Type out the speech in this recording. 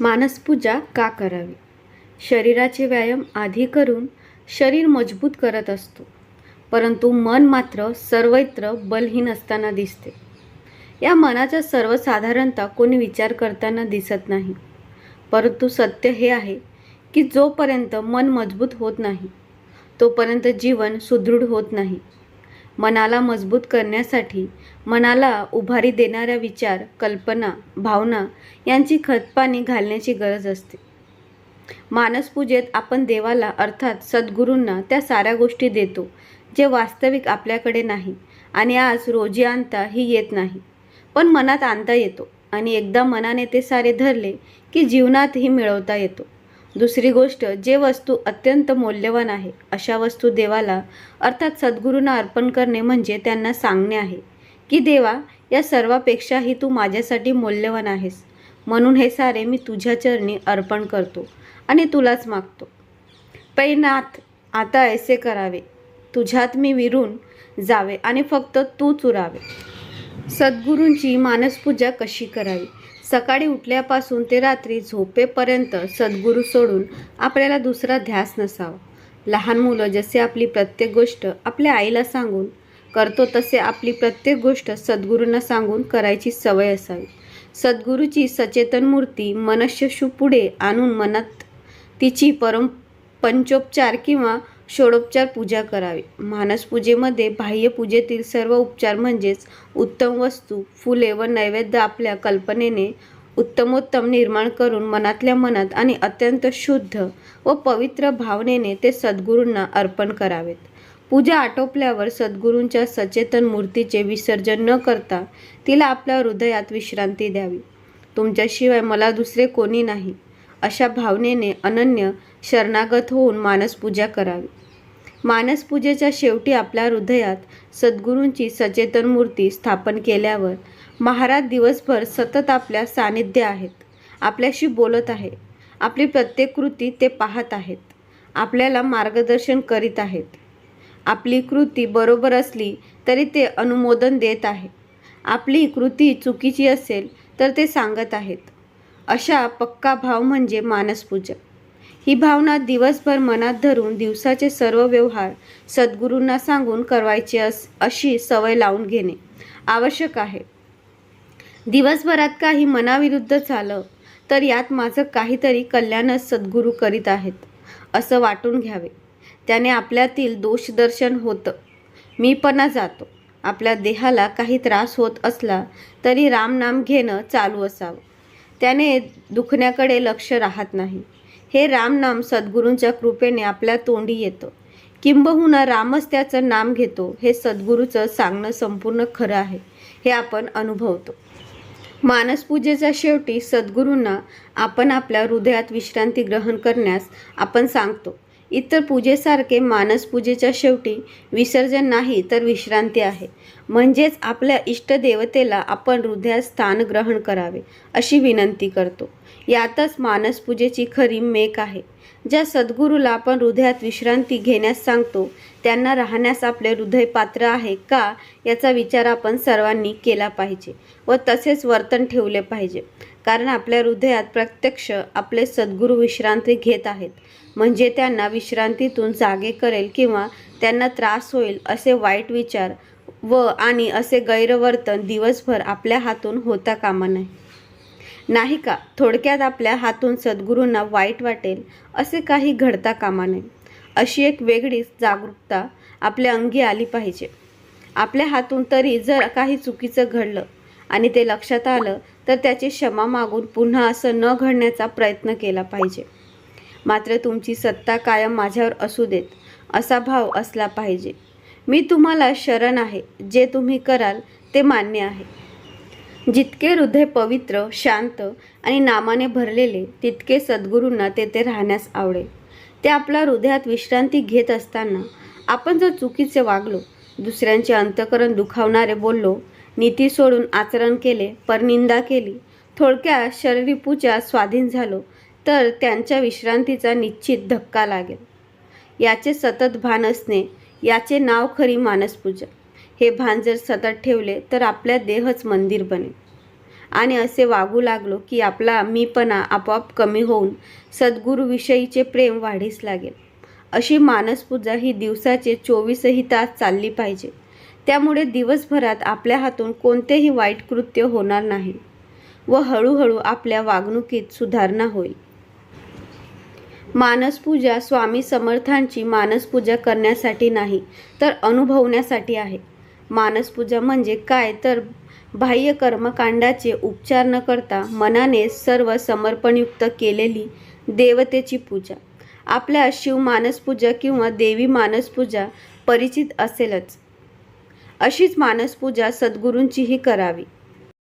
मानसपूजा का करावी? शरीराचे व्यायाम आधी करून शरीर मजबूत करत असतो परंतु मन मात्र सर्वत्र बलहीन असताना दिसते. या मनाचा सर्वसाधारणतः कोणी विचार करताना दिसत नाही परंतु सत्य हे आहे की जोपर्यंत मन मजबूत होत नाही तोपर्यंत जीवन सुदृढ होत नाही. मनाला मजबूत करण्यासाठी मनाला उभारी देणाऱ्या विचार कल्पना भावना यांची खतपाणी घालण्याची गरज असते. मानसपूजेत आपण देवाला अर्थात सद्गुरूंना त्या साऱ्या गोष्टी देतो जे वास्तविक आपल्याकडे नाही आणि आज रोजी आणता ही येत नाही. पण मनात आणता येतो आणि एकदा मनाने ते सारे धरले की जीवनातही मिळवता येतो. दुसरी गोष्ट जे वस्तू अत्यंत मौल्यवान आहे अशा वस्तू देवाला अर्थात सद्गुरूंना अर्पण करणे म्हणजे त्यांना सांगणे आहे की देवा या सर्वापेक्षाही तू माझ्यासाठी मौल्यवान आहेस म्हणून हे सारे मी तुझ्या चरणी अर्पण करतो आणि तुलाच मागतो. पैनाथ आता ऐसे करावे तुझ्यात मी विरून जावे आणि फक्त तूच उरावे सद्गुरूंची मानसपूजा कशी करावी? सकाळी उठल्यापासून ते रात्री झोपेपर्यंत सद्गुरू सोडून आपल्याला दुसरा ध्यास नसावा. लहान मुलं जसे आपली प्रत्येक गोष्ट आपल्या आईला सांगून करतो तसे आपली प्रत्येक गोष्ट सद्गुरूंना सांगून करायची सवय असावी. सद्गुरूची सचेतन मूर्ती मनस्यशू पुढे आणून मनात तिची परम पंचोपचार किंवा षोडोपचार पूजा करावी. मानसपूजेमध्ये बाह्य पूजेतील सर्व उपचार म्हणजेच उत्तम वस्तू फुले व नैवेद्य आपल्या कल्पनेने उत्तमोत्तम निर्माण करून मनातल्या मनात आणि अत्यंत शुद्ध व पवित्र भावनेने ते सद्गुरूंना अर्पण करावेत. पूजा आटोपल्यावर सद्गुरूंच्या सचेतन मूर्तीचे विसर्जन न करता तिला आपल्या हृदयात विश्रांती द्यावी. तुमच्याशिवाय मला दुसरे कोणी नाही. अशा भावनेने अनन्य शरणागत होऊन मानसपूजा करावी. मानसपूजेच्या शेवटी आपल्या हृदयात सद्गुरूंची सचेतन मूर्ती स्थापन केल्यावर महाराज दिवसभर सतत आपल्या सानिध्य आहेत. आपल्याशी बोलत आहे आपली प्रत्येक कृती ते पाहत आहेत. आपल्याला मार्गदर्शन करीत आहेत. आपली कृती बरोबर असली तरी ते अनुमोदन देत आहे आपली कृती चुकीची असेल तर ते सांगत आहेत. अशा पक्का भाव म्हणजे मानसपूजक ही भावना दिवसभर मनात धरून दिवसाचे सर्व व्यवहार सद्गुरूंना सांगून करवायचे अस अशी सवय लावून घेणे आवश्यक आहे. दिवसभरात काही मनाविरुद्ध झालं तर यात माझं काहीतरी कल्याणच सद्गुरू करीत आहेत असं वाटून घ्यावे. त्याने आपल्यातील दोषदर्शन होतं. मीपणा जातो. आपल्या देहाला काही त्रास होत असला तरी रामनाम घेणं चालू असावं. त्याने दुखण्याकडे लक्ष राहत नाही. हे रामनाम सद्गुरूंच्या कृपेने आपल्या तोंडी येतं. किंबहुना रामच त्याचं नाम घेतो हे सद्गुरूचं सांगणं संपूर्ण खरं आहे हे आपण अनुभवतो. मानसपूजेच्या शेवटी सद्गुरूंना आपण आपल्या हृदयात विश्रांती ग्रहण करण्यास आपण सांगतो. इतर पूजेसारखे मानसपूजेच्या शेवटी विसर्जन नाही तर विश्रांती आहे. म्हणजेच आपल्या इष्टदेवतेला आपण हृदयात स्थान ग्रहण करावे अशी विनंती करतो. यातच मानसपूजेची खरी मेक आहे. ज्या सद्गुरूला आपण हृदयात विश्रांती घेण्यास सांगतो त्यांना राहण्यास आपले हृदय पात्र आहे का याचा विचार आपण सर्वांनी केला पाहिजे व तसेच वर्तन ठेवले पाहिजे. कारण आपल्या हृदयात प्रत्यक्ष आपले सद्गुरू विश्रांती घेत आहेत. म्हणजे त्यांना विश्रांतीतून जागे करेल किंवा त्यांना त्रास होईल असे वाईट विचार व आणि असे गैरवर्तन दिवसभर आपल्या हातून होता कामा नये. नाही का? थोडक्यात आपल्या हातून सद्गुरूंना वाईट वाटेल असे काही घडता कामा नये. अशी एक वेगळीच जागरूकता आपल्या अंगी आली पाहिजे. आपल्या हातून तरी जर काही चुकीचं घडलं आणि ते लक्षात आलं तर त्याची क्षमा मागून पुन्हा असं न घडण्याचा प्रयत्न केला पाहिजे. मात्र तुमची सत्ता कायम माझ्यावर असू देत असा भाव असला पाहिजे. मी तुम्हाला शरण आहे जे तुम्ही कराल ते मान्य आहे. जितके हृदय पवित्र शांत आणि नामाने भरलेले तितके सद्गुरूंना तेथे राहण्यास आवडेल. ते आपल्या हृदयात विश्रांती घेत असताना आपण जर चुकीचे वागलो दुसऱ्यांचे अंतकरण दुखावणारे बोललो नीती सोडून आचरण केले परनिंदा केली. थोडक्यात शरीरपूजा स्वाधीन झालो तर त्यांच्या विश्रांतीचा निश्चित धक्का लागेल. याचे सतत भान असणे याचे नाव खरी मानसपूजा. हे भान जर सतत ठेवले तर आपल्या देहच मंदिर बनेल. आणि असे वागू लागलो की आपला मीपणा आपोआप कमी होऊन सद्गुरूविषयीचे प्रेम वाढीस लागेल. अशी मानसपूजा ही दिवसाचे चोवीसही तास चालली पाहिजे. त्यामुळे दिवसभरात आपल्या हातून कोणतेही वाईट कृत्य होणार नाही व हळूहळू आपल्या वागणुकीत सुधारणा होईल. मानसपूजा स्वामी समर्थांची मानसपूजा करण्यासाठी नाही तर अनुभवण्यासाठी आहे. मानसपूजा म्हणजे काय? तर बाह्य कर्मकांडाचे उपचार न करता मनाने सर्व समर्पणयुक्त केलेली देवतेची पूजा. आपल्या शिव मानसपूजा किंवा देवी मानसपूजा परिचित असेलच. अशीच मानसपूजा सद्गुरूंचीही करावी.